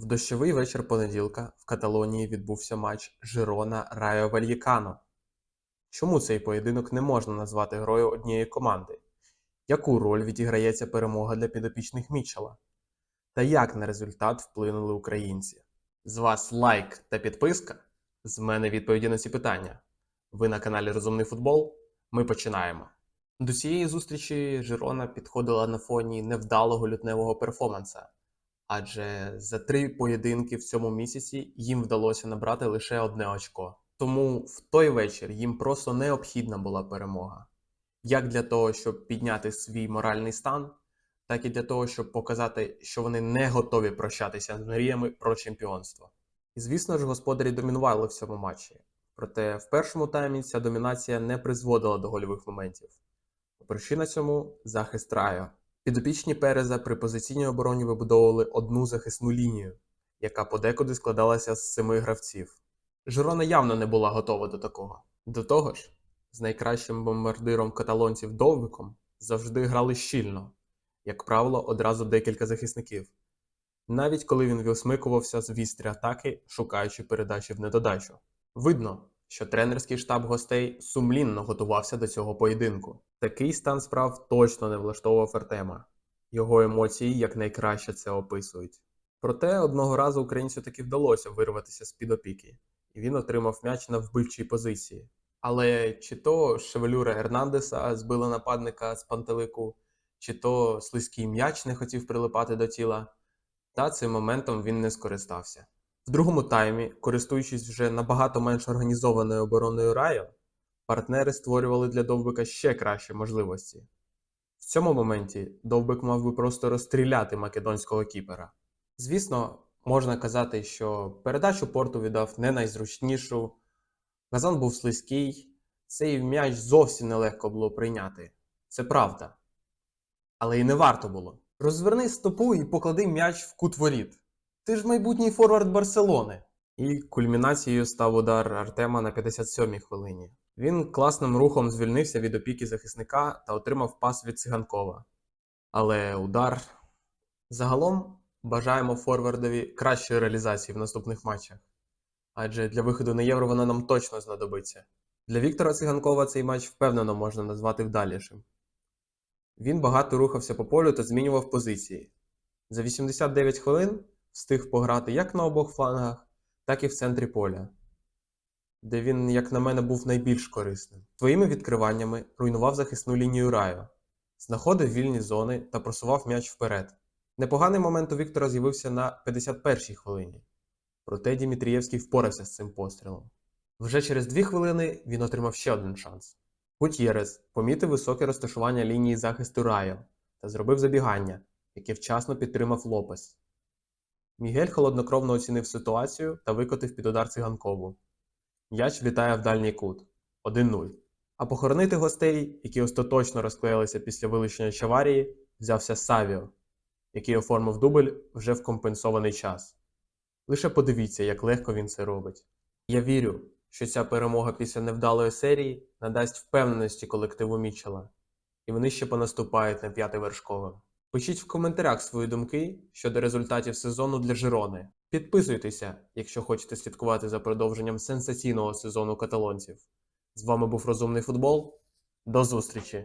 В дощовий вечір понеділка в Каталонії відбувся матч Жирона Райо Вальєкано. Чому цей поєдинок не можна назвати грою однієї команди? Яку роль відіграється перемога для підопічних Мічела? Та як на результат вплинули українці? З вас лайк та підписка. З мене відповіді на ці питання. Ви на каналі Розумний Футбол. Ми починаємо. До цієї зустрічі Жирона підходила на фоні невдалого лютневого перформанса, адже за три поєдинки в цьому місяці їм вдалося набрати лише одне очко. Тому в той вечір їм просто необхідна була перемога. Як для того, щоб підняти свій моральний стан, так і для того, щоб показати, що вони не готові прощатися з мріями про чемпіонство. І звісно ж, господарі домінували в цьому матчі. Проте в першому таймі ця домінація не призводила до гольових моментів. Причина цьому захист Райо. Підопічні Переза при позиційній обороні вибудовували одну захисну лінію, яка подекуди складалася з семи гравців. Жирона явно не була готова до такого. До того ж, з найкращим бомбардиром каталонців Довбиком завжди грали щільно, як правило, одразу декілька захисників, навіть коли він висмикувався з вістрі атаки, шукаючи передачі в недодачу. Видно, що тренерський штаб гостей сумлінно готувався до цього поєдинку. Такий стан справ точно не влаштовував Артема. Його емоції якнайкраще це описують. Проте одного разу українцю таки вдалося вирватися з під опіки, і він отримав м'яч на вбивчій позиції. Але чи то шевелюра Ернандеса збила нападника з пантелику, чи то слизький м'яч не хотів прилипати до тіла, та цим моментом він не скористався. В другому таймі, користуючись вже набагато менш організованою обороною Райо, партнери створювали для Довбика ще кращі можливості. В цьому моменті Довбик мав би просто розстріляти македонського кіпера. Звісно, можна казати, що передачу порту віддав не найзручнішу, газон був слизький, цей м'яч зовсім нелегко було прийняти. Це правда. Але й не варто було. Розверни стопу і поклади м'яч в кут воріт. Ти ж майбутній форвард Барселони. І кульмінацією став удар Артема на 57-й хвилині. Він класним рухом звільнився від опіки захисника та отримав пас від циганкова. Але удар. Загалом бажаємо форвардові кращої реалізації в наступних матчах. Адже для виходу на євро вона нам точно знадобиться. Для Віктора Циганкова цей матч впевнено можна назвати вдалішим. Він багато рухався по полю та змінював позиції. За 89 хвилин встиг пограти як на обох флангах, так і в центрі поля, де він, як на мене, був найбільш корисним. Своїми відкриваннями руйнував захисну лінію Райо, знаходив вільні зони та просував м'яч вперед. Непоганий момент у Віктора з'явився на 51-й хвилині, проте Дімітрієвський впорався з цим пострілом. Вже через дві хвилини він отримав ще один шанс. Гутєрес помітив високе розташування лінії захисту Райо та зробив забігання, яке вчасно підтримав Лопес. Мігель холоднокровно оцінив ситуацію та викотив під удар циганкову. М'яч влітає в дальній кут 1-0. А похоронити гостей, які остаточно розклеїлися після вилучення Чаварії, взявся Савіо, який оформив дубль вже в компенсований час. Лише подивіться, як легко він це робить. Я вірю, що ця перемога після невдалої серії надасть впевненості колективу Мічела, і вони ще понаступають на п'яте вершкове. Пишіть в коментарях свої думки щодо результатів сезону для Жирони. Підписуйтеся, якщо хочете слідкувати за продовженням сенсаційного сезону каталонців. З вами був Розумний Футбол. До зустрічі!